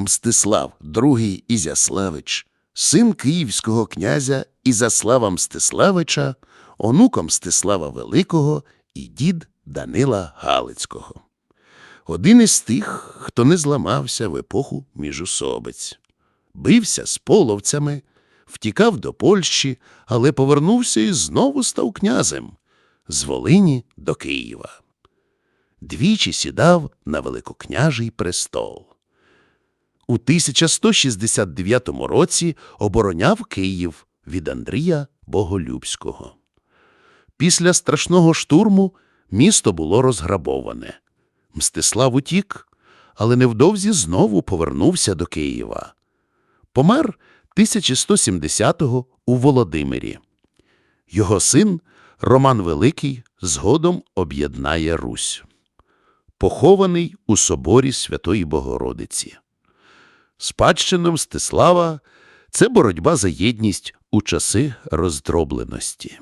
Мстислав II Ізяславич, син київського князя Ізяслава Мстиславича, онука Мстислава Великого і дід Данила Галицького. Один із тих, хто не зламався в епоху міжусобиць. Бився з половцями, втікав до Польщі, але повернувся і знову став князем з Волині до Києва. Двічі сідав на великокняжий престол. У 1169 році обороняв Київ від Андрія Боголюбського. Після страшного штурму місто було розграбоване. Мстислав утік, але невдовзі знову повернувся до Києва. Помер 1170-го у Володимирі. Його син Роман Великий згодом об'єднає Русь. Похований у соборі Святої Богородиці. Спадщина Мстислава – це боротьба за єдність у часи роздробленості.